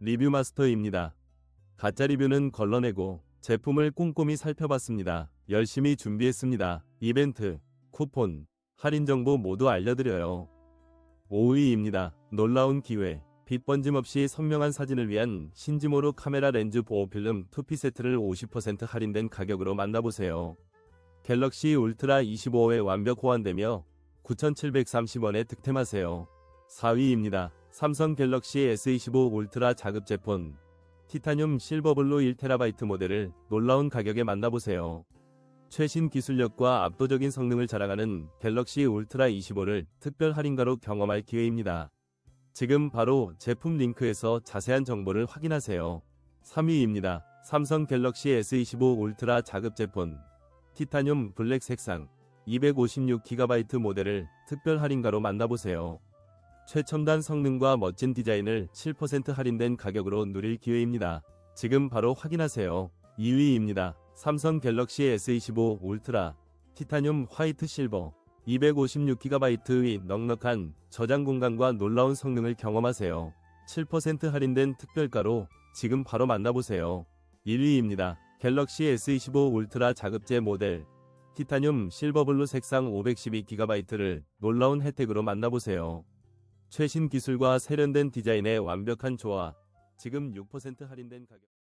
리뷰 마스터입니다. 가짜 리뷰는 걸러내고 제품을 꼼꼼히 살펴봤습니다. 열심히 준비했습니다. 이벤트, 쿠폰, 할인 정보 모두 알려드려요. 5위입니다. 놀라운 기회. 빛 번짐 없이 선명한 사진을 위한 신지모로 카메라 렌즈 보호 필름 2피 세트를 50% 할인된 가격으로 만나보세요. 갤럭시 울트라 25에 완벽 호환되며 9,730원에 득템하세요. 4위입니다. 삼성 갤럭시 S25 울트라 자급 제 폰 티타늄 실버블루 1TB 모델을 놀라운 가격에 만나보세요. 최신 기술력과 압도적인 성능을 자랑하는 갤럭시 울트라 25를 특별 할인가로 경험할 기회입니다. 지금 바로 제품 링크에서 자세한 정보를 확인하세요. 3위입니다. 삼성 갤럭시 S25 울트라 자급 제폰 티타늄 블랙 색상 256GB 모델을 특별 할인가로 만나보세요. 최첨단 성능과 멋진 디자인을 7% 할인된 가격으로 누릴 기회입니다. 지금 바로 확인하세요. 2위입니다. 삼성 갤럭시 S25 울트라 티타늄 화이트 실버 256GB의 넉넉한 저장 공간과 놀라운 성능을 경험하세요. 7% 할인된 특별가로 지금 바로 만나보세요. 1위입니다. 갤럭시 S25 울트라 자급제 모델 티타늄 실버블루 색상 512GB를 놀라운 혜택으로 만나보세요. 최신 기술과 세련된 디자인의 완벽한 조화. 지금 6% 할인된 가격.